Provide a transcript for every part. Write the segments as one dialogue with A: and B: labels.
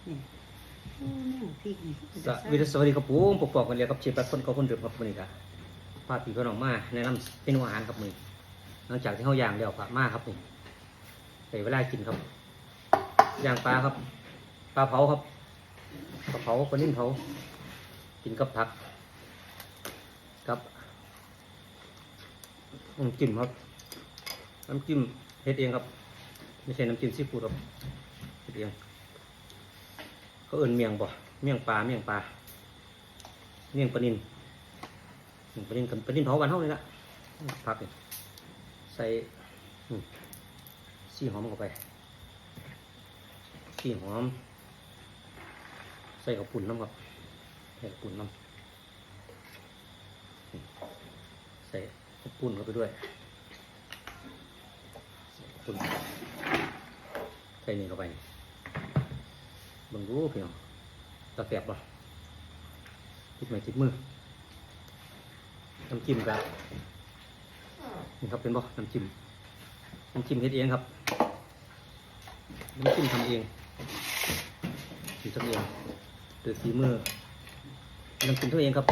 A: สวัสดีสวัสดีครับผมปกปอกกันเลยครับเชฟรักคนเขาคนเดิมครับวันนี้ครับพาพี่พี่น้องมาแนะนำเมนูอาหารครับมือหลังจากที่เขาย่างแล้วครับมาครับนี่ใส่เวลากินครับย่างปลาครับ ปลาเผาครับปลาเผาปลานิ่มเผากินกับผักครับน้ำจิ้มครับน้ำจิ้มเฮ็ดเองครับ ไม่ใช่น้ำจิ้มซีฟู้ดครับเฮ็ดเอง เขาเอิ้นเมียงบ่เมียงปลาเมียงปลาเมียงปลานินเมียงปลานินกับปลานินเผาบ้านเฮานี่ละผักใส่ซีหอมเข้าไปซีหอม ใส่กับปุ่นน้ำครับใส่กับปุ่นน้ำใส่กับปุ่นเข้าไปด้วยใส่กับปุ่นใส่นี่เข้าไป บิ่งดูพี่น้องตะแสบป่ะติดไม้ติดมือน้ำจิ้มกับนี่ครับเป็นบ่น้ำจิ้มน้ำจิ้มเฮ็ดเองครับน้ำจิ้มทำเองทำเองโดยฝีมือน้ำจิ้มตัวเองครับ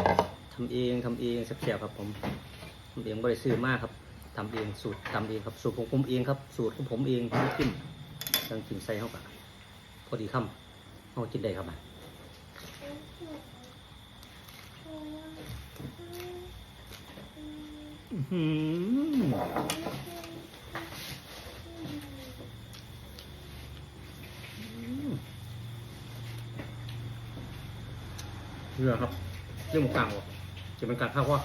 A: ทำเองทำเองแซ่บๆครับผมทำเองบริซื้อมากครับทำเองสูตรทำเองครับสูตรของผมเองครับ สูตรของผมเองน้ำจิ้มน้ำจิ้มใส่เข้าไปพอดีคำ เอากินได้ครับมาเรื่องครับเรื่องหมูกลางวะจะเป็นการข้าวว่า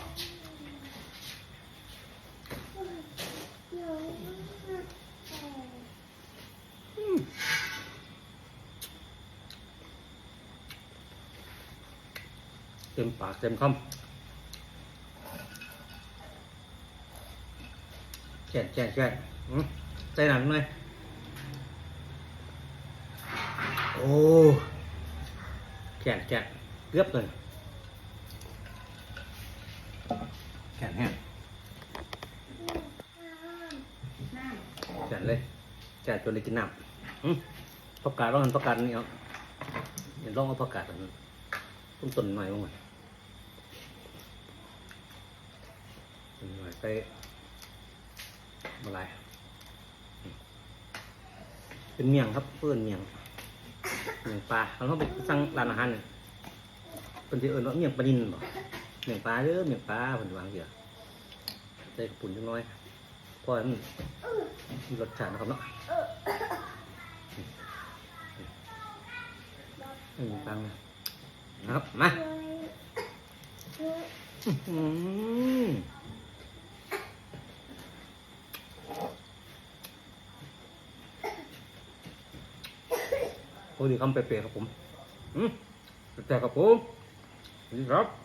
A: เต็มปากเต็มคำแก่นแก่นแก่นอืมใจหนักหน่อยโอ้แก่นแก่นเกือบเลยแก่นแห้งแก่นเลยแก่นจนเลยกินน้ำอืมประกาศว่ามันประกาศนี่เอาเดี๋ยวลองเอาประกาศอันนั้นต้นต้นหน่อยบ้างไหม ต้นหน่อยไปอะไรเป็นเมียงครับเพื่อนเมียงเมียงปลาเราต้องไปสั่งร้านอาหารเนี่ยเป็นที่เอิญว่าเมียงปลาดินบ่เมียงปลาเด้อเมียงปลาผนวางเดียวใส่กระปุ่นจังน้อยพราะว่ามันมีรสชาตินะครับเนาะเมียงปลานะครับมา อืมโอ้คำเป๊ะๆครับผมอืมแต่ครับผมสวัสดีครับ